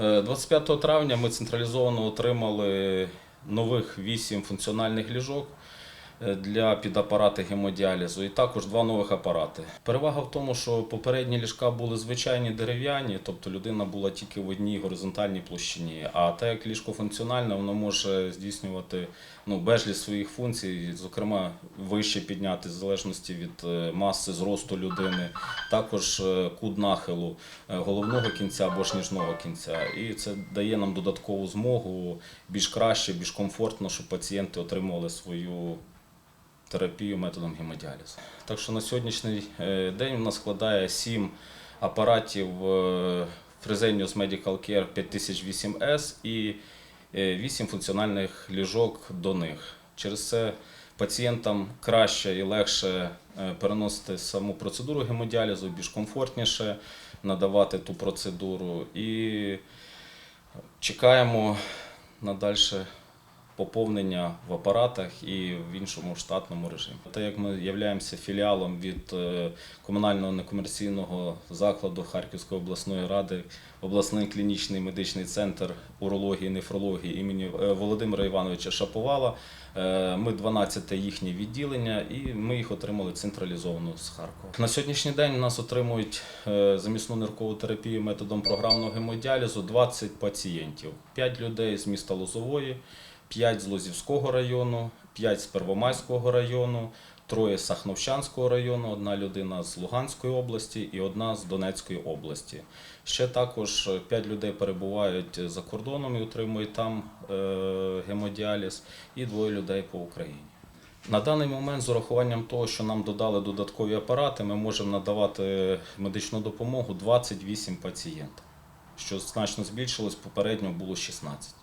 Е, 25 травня ми централізовано отримали нових 8 функціональних ліжок. е, для підапарати гемодіалізу і також два нових апарати. Перевага в тому, що попередні ліжка були звичайні дерев'яні, тобто людина була тільки в одній горизонтальній площині. А так як ліжко функціональне, воно може здійснювати ну, безліч своїх функцій, зокрема вище підняти в залежності від е, маси зросту людини, також е, кут нахилу е, головного кінця або ж ніжного кінця. І це дає нам додаткову змогу більш краще, більш комфортно, щоб пацієнти отримували свою терапію методом гемодіалізу. Так що на сьогоднішній е, день у нас складає 7 апаратів е, Fresenius Medical Care 5008S і 8 функціональних ліжок до них. Через це пацієнтам краще і легше е, переносити саму процедуру гемодіалізу, більш комфортніше надавати ту процедуру. І чекаємо на дальше поповнення в апаратах і в іншому штатному режимі. Так як ми являємося філіалом від е, комунального некомерційного закладу Харківської обласної ради, обласний клінічний медичний центр урології і нефрології імені е, Володимира Івановича Шаповала. е, Ми 12 їхнє відділення, і ми їх отримали централізовано з Харкова. На сьогоднішній день нас отримують замісну ниркову терапію методом програмного гемодіалізу 20 пацієнтів, 5 людей з міста Лозової. 5 з Лозівського району, 5 з Первомайського району, троє з Сахновщанського району, одна людина з Луганської області і одна з Донецької області. Ще також 5 людей перебувають за кордоном і отримують там е, гемодіаліз, і двоє людей по Україні. На даний момент, з урахуванням того, що нам додали додаткові апарати, ми можемо надавати медичну допомогу 28 пацієнтам, що значно збільшилось, попередньо було 16.